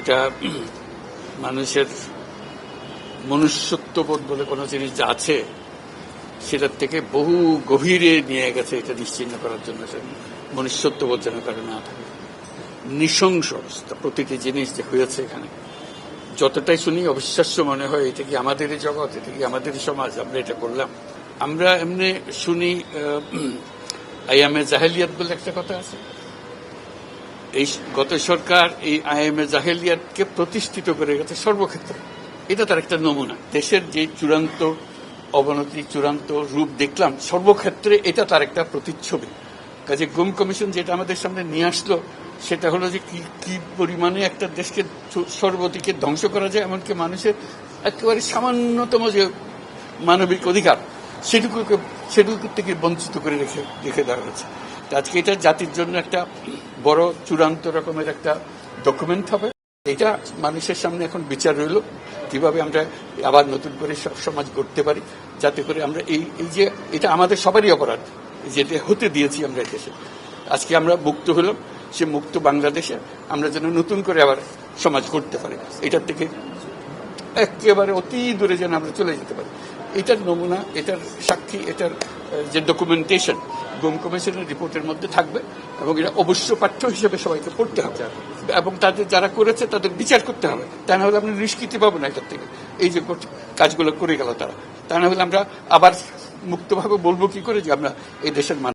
এটা মানুষের মনুষ্যত্ববোধ বলে কোনো জিনিস যা আছে, সেটার থেকে বহু গভীরে নিয়ে গেছে এটা নিশ্চিন্ন করার জন্য মনুষ্যত্ববোধ যেন কারও না থাকে। নৃশংস অবস্থা, প্রতিটি জিনিস যে হয়েছে এখানে। যতটাই শুনি, অবিশ্বাস্য মনে হয়, এটা কি আমাদেরই জগৎ, এটা কি আমাদেরই সমাজ, আমরা এটা করলাম। আমরা এমনি শুনি আইএমএ জাহেলিয়াত বলে একটা কথা আছে। এই গত সরকার এই আইএমএ জাহেলিয়াতকে প্রতিষ্ঠিত করে গেছে সর্বক্ষেত্রে। এটা তার একটা নমুনা। দেশের যে চূড়ান্ত অবনতি, চূড়ান্ত রূপ দেখলাম, সর্বক্ষেত্রে এটা তার একটা প্রতিচ্ছবি। কাজে গুম কমিশন যেটা আমাদের সামনে নিয়ে আসলো, সেটা হলো যে কি কি পরিমাণে একটা দেশকে সর্বদিকে ধ্বংস করা যায় এমনকি মানুষের একেবারে সামান্যতম যে মানবিক অধিকার, সেটুকুকে সেটুকু থেকে বঞ্চিত করে রেখে রেখে দেওয়া হয়েছে। আজকে এটা জাতির জন্য একটা বড় চূড়ান্ত রকমের একটা ডকুমেন্ট হবে। এটা মানুষের সামনে এখন বিচার রইল। কীভাবে আমরা আবার নতুন করে সব সমাজ গড়তে পারি, যাতে করে আমরা এই এই যে এটা আমাদের সবারই অপরাধ, যেটা হতে দিয়েছি আমরা দেশে। আজকে আমরা মুক্ত হলাম, সে মুক্ত বাংলাদেশে আমরা যেন নতুন করে আবার সমাজ গড়তে পারি। এটার থেকে একেবারে অতি দূরে যেন আমরা চলে যেতে পারি। এটার নমুনা, এটার সাক্ষী, এটার যে ডকুমেন্টেশন গোম কমিশনের রিপোর্টের মধ্যে থাকবে এবং এটা অবশ্য পাঠ্য হিসেবে সবাইকে পড়তে হবে। এবং তাদের যারা করেছে, তাদের বিচার করতে হবে। তা না হলে আমরা নিষ্কৃতি পাবো না এটার থেকে। এই যে কাজগুলো করে গেল তারা। তা না হলে আমরা আবার মুক্তভাবে বলব কি করে যে আমরা এই দেশের